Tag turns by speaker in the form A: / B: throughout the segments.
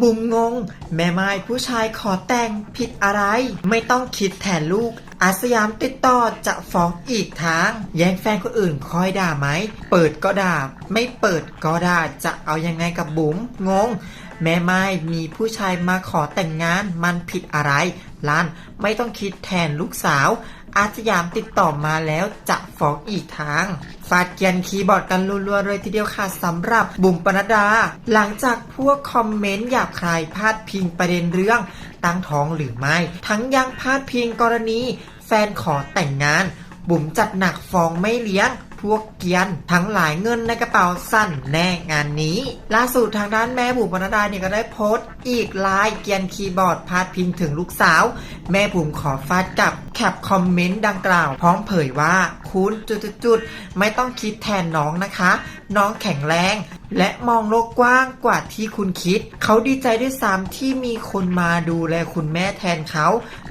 A: บุมงง แม่ไม้ผู้ชายขอแต่งผิดอะไร ไม่ต้องคิดแทนลูก อาสยามติดต่อจะฟ้องอีกทาง แย่งแฟนคนอื่นคอยด่าไหม เปิดก็ด่า ไม่เปิดก็ด่า จะเอายังไงกับบุ๋มงง แม่ไม้มีผู้ชายมาขอแต่งงานมันผิดอะไรลันไม่ต้องคิดแทนลูกสาว อาสยามติดต่อมาแล้วจะฟ้องอีกทางฟาดเกียนคีย์บอร์ดกันรัวๆเลยทีเดียวค่ะสำหรับบุ๋มปนัดดา หลังจากพวกคอมเมนต์หยาบคายพาดพิงประเด็นเรื่องตั้งท้องหรือไม่ ทั้งยังพาดพิงกรณี แฟนขอแต่งงาน บุ๋มจัดหนักฟ้องไม่เลี้ยง พวกเกียน ทั้งหลายเงินในกระเป๋าสั้นแน่งานนี้ ล่าสุดทางด้านแม่บุ๋มปนัดดาเนี่ยก็ได้โพสต์อีกลายเกียนคีย์บอร์ดพาดพิงถึงลูกสาว แม่บุ๋มขอฟาดกับแคปคอมเมนต์ดังกล่าว พร้อมเผยว่าคุณจุดๆไม่ต้องคิดแทนน้องนะคะ น้องแข็งแรง และมองโลกกว้างกว่าที่คุณคิด เขาดีใจด้วยซ้ำที่มีคนมาดูแลคุณแม่แทนเขา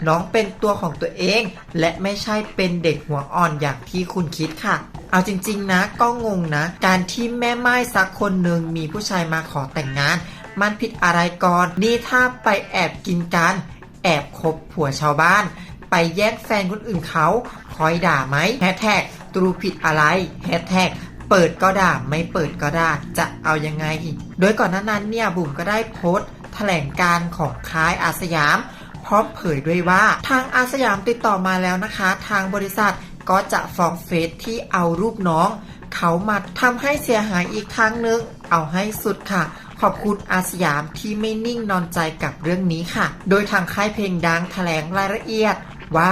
A: น้องเป็นตัวของตัวเอง และไม่ใช่เป็นเด็กหัวอ่อนอย่างที่คุณคิดค่ะ เอาจริงๆนะก็งงนะ การที่แม่ไม้สักคนหนึ่งมีผู้ชายมาขอแต่งงาน มันผิดอะไรก่อน นี่ถ้าไปแอบกินกัน แอบคบผัวชาวบ้าน ไปแย่งแฟนคนอื่นเขา คอยด่าไหมแฮชแท็กตรูผิดอะไรแฮชแท็ก เปิดก็ด่าไม่เปิดก็ด่าจะเอายังไงโดยก่อนหน้านั้นเนี่ยบุ๋มก็ได้โพสต์แถลงการของค่ายอาสยาม พร้อมเผยด้วยว่าทางอาสยามติดต่อมาแล้วนะคะ ทางบริษัทก็จะฟ้องเฟซที่เอารูปน้อง เขามาทำให้เสียหายอีกครั้งหนึ่งเอาให้สุดค่ะ ขอบคุณอาสยามที่ไม่นิ่งนอนใจกับเรื่องนี้ค่ะ โดยทางค่ายเพลงดังแถลงรายละเอียดว่า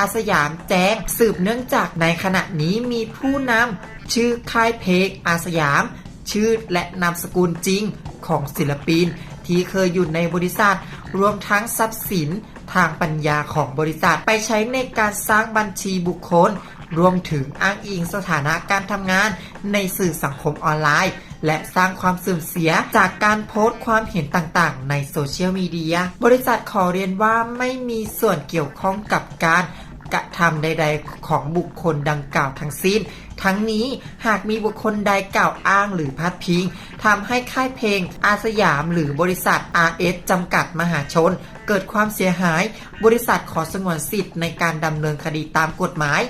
A: อาสยามแจ้งสืบเนื่องจากในขณะนี้มีผู้นำชื่อค่ายเพลงอาสยาม ชื่อและนามสกุลจริงของศิลปิน ที่เคยอยู่ในบริษัท รวมทั้งทรัพย์สินทางปัญญาของบริษัทไปใช้ในการสร้างบัญชีบุคคล รวมถึงอ้างอิงสถานะการทำงานในสื่อสังคมออนไลน์ และสร้างความเสื่อมเสียจากการโพสต์ความเห็นต่างๆ ในโซเชียลมีเดีย บริษัทขอเรียนว่าไม่มีส่วนเกี่ยวข้องกับการ กระทำใด ๆ ของบุคคลดังกล่าวทั้งสิ้น ทั้งนี้หากมีบุคคลใดกล่าวอ้างหรือพัดพิงทำให้ค่ายเพลงอาสยามหรือบริษัท RS จำกัดมหาชน เกิดความเสียหาย บริษัทขอสงวนสิทธิ์ในการดำเนินคดีตามกฎหมาย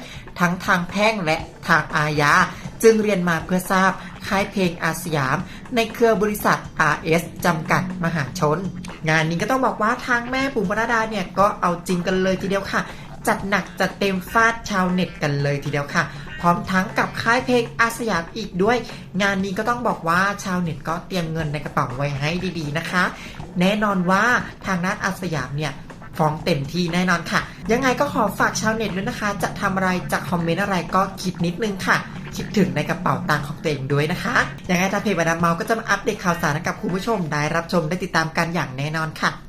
A: ทั้งทางแพ่งและทางอาญาจึงเรียนมาเพื่อทราบค่ายเพลงอาสยาม ในเครือบริษัท RS จำกัดมหาชน งานนี้ก็ต้องบอกว่าทางแม่ปุ๋มปรดาเนี่ยก็เอาจริงกันเลยทีเดียวค่ะ จัดหนักจัดเต็มฟาดชาวเน็ตกันเลยทีเดียวค่ะ พร้อมทั้งกับค่ายเพลงอาสยามอีกด้วย งานนี้ก็ต้องบอกว่าชาวเน็ตก็เตรียมเงินในกระเป๋าไว้ให้ดีๆนะคะ แน่นอนว่าทางด้านอาสยามเนี่ยฟ้องเต็มที่แน่นอนค่ะ ยังไงก็ขอฝากชาวเน็ตด้วยนะคะ จะทำอะไรจะคอมเมนต์อะไรก็คิดนิดนึงค่ะ คิดถึงในกระเป๋าตังค์ของตัวเองด้วยนะคะ ยังไงทาเพจบรรดาเมาก็จะมาอัปเดตข่าวสารกับคุณผู้ชมได้รับชมได้ติดตามกันอย่างแน่นอนค่ะ